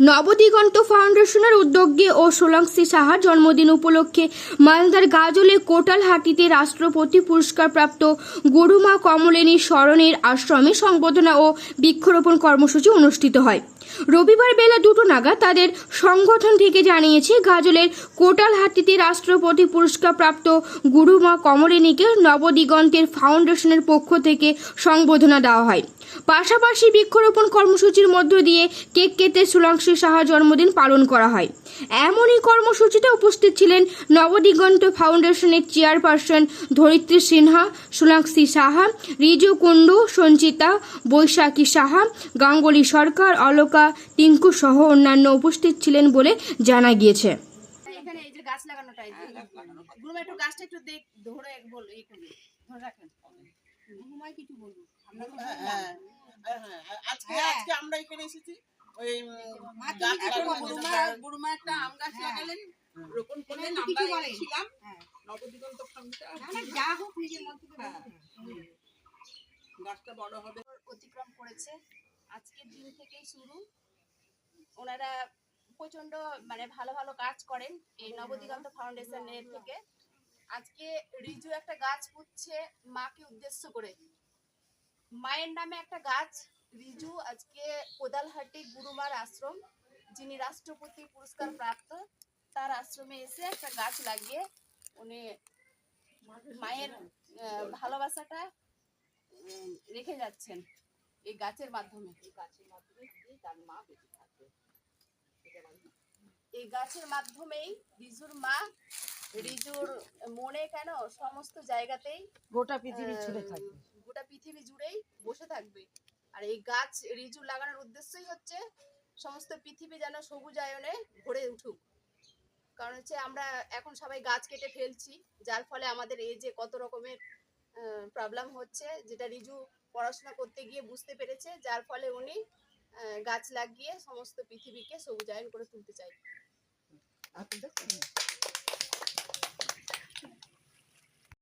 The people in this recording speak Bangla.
নবদিগন্ত ফাউন্ডেশনের উদ্যোগে ও সোলাংসি সাহার জন্মদিন উপলক্ষে মালদার গাজলে কোটালহাটিতে রাষ্ট্রপতি পুরস্কারপ্রাপ্ত গুরুমা কমলিনী স্মরণের আশ্রমে সংবর্ধনা ও বৃক্ষরোপণ কর্মসূচি অনুষ্ঠিত হয়। রবিবার বেলা দুটো নাগাদ তাদের সংগঠন থেকে জানিয়েছে, গাজলের কোটালহাটিতে রাষ্ট্রপতি পুরস্কারপ্রাপ্ত গুরুমা কমলিনীকে নবদিগন্তের ফাউন্ডেশনের পক্ষ থেকে সংবর্ধনা দেওয়া হয়। পাশাপাশি বৃক্ষরোপণ কর্মসূচির মধ্য দিয়ে কেক কেটে সুলাংশী সাহা জন্মদিন পালন করা হয়। এমনই কর্মসূচিতে উপস্থিত ছিলেন নবদিগন্ত ফাউন্ডেশনের চেয়ারপারসন ধরিত্রী সিনহা সুলাংশী সাহা রিজু কুণ্ডু সঞ্চিতা বৈশাখী সাহা গাঙ্গুলি সরকার অলোকা টিঙ্কু সহ অন্যান্য উপস্থিত ছিলেন বলে জানা গিয়েছে। এখানে এই যে গাছ লাগানোটা গুরুমা একটু গাছটা একটু দেখ ধরে বল এই করবে ধরে রাখেন হুমায় কিছু বলব আমরা তো হ্যাঁ। হ্যাঁ, হ্যাঁ, আজকে। আজকে আমরা এখানে এসেছি। ওই একটা আম গাছ হ্যাঁ। লাগালেন। রোপণ করলেন আমরা হ্যাঁ। নবদিগন্ত যা হোক নিজের হ্যাঁ। গাছটা বড় হবে। অতিক্রম করেছে। আজকের দিন থেকেই শুরু। ওনারা প্রচণ্ড মানে ভালো ভালো কাজ করেন এই নবদিগন্ত ফাউন্ডেশনের থেকে। আজকে রিজু একটা গাছ পুঁতছে মাকে উদ্দেশ্য করে। মায়ের নামে একটা গাছ রিজু আজকে কোদালহাটি গুরুমার আশ্রম যিনি রাষ্ট্রপতি পুরস্কার প্রাপ্ত তার আশ্রমে এসে একটা গাছ লাগিয়ে উনি মায়ের ভালোবাসাটা রেখে যাচ্ছেন এই গাছের মাধ্যমে। এই গাছের মা বেঁচে থাকবে এই গাছের মাধ্যমেই রিজুর মা রিজুর মনে কেন সমস্ত জায়গাতেই গোটা পৃথিবী ছুড়ে থাকবে গোটা পৃথিবী জুড়েই বসে থাকবে। আর এই গাছ রিজু লাগানোর উদ্দেশ্যই হচ্ছে সমস্ত পৃথিবী যেন সবুজায়নে ভরে উঠুক কারণ হচ্ছে আমরা এখন সবাই গাছ কেটে ফেলছি, যার ফলে আমাদের এই যে কত রকমের প্রবলেম হচ্ছে, যেটা রিজু পড়াশোনা করতে গিয়ে বুঝতে পেরেছে, যার ফলে উনি গাছ লাগিয়ে সমস্ত পৃথিবীকে সবুজায়ন করে তুলতে চাই?